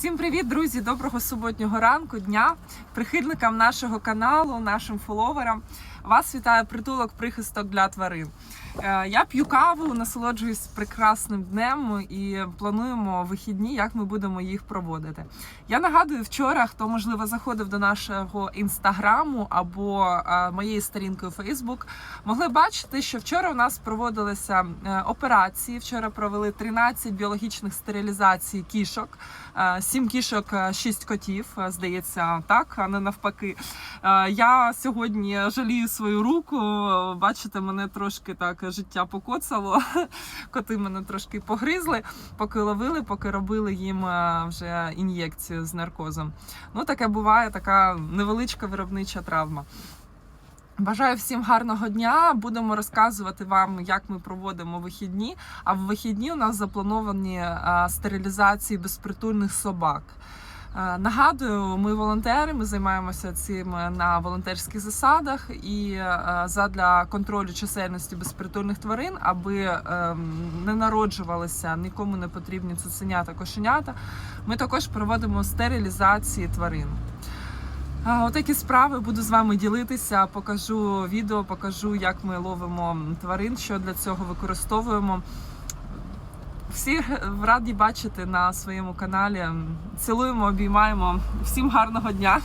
Всім привіт, друзі! Доброго суботнього ранку, дня, прихильникам нашого каналу, нашим фоловерам. Вас вітає притулок прихисток для тварин. Е, Я п'ю каву, насолоджуюсь прекрасним днем і плануємо вихідні, як ми будемо їх проводити. Я нагадую, вчора, хто можливо заходив до нашого інстаграму або е, моєї сторінки у Фейсбук, могли бачити, що вчора у нас проводилися е, операції. Вчора провели 13 біологічних стерилізацій кішок. Сім кішок, е, шість котів, е, здається, так, а не навпаки. Е, Я сьогодні жалію свою руку. Бачите, мене трошки так життя покоцало. Коти мене трошки погризли, поки ловили, поки робили їм вже ін'єкцію з наркозом. Ну, таке буває, така невеличка виробнича травма. Бажаю всім гарного дня. Будемо розказувати вам, як ми проводимо вихідні. А в вихідні у нас заплановані е, стерилізації безпритульних собак. Е, Нагадую, ми волонтери, ми займаємося цим на волонтерських засадах і е, задля контролю чисельності безпритульних тварин, аби ем, не народжувалися нікому не потрібні цуценята, кошенята. Ми також проводимо стерилізації тварин. Отакі справи буду з вами ділитися. Покажу відео, покажу, як ми ловимо тварин, що для цього використовуємо. Всі раді бачити на своєму каналі. Цілуємо, обіймаємо. Всім гарного дня!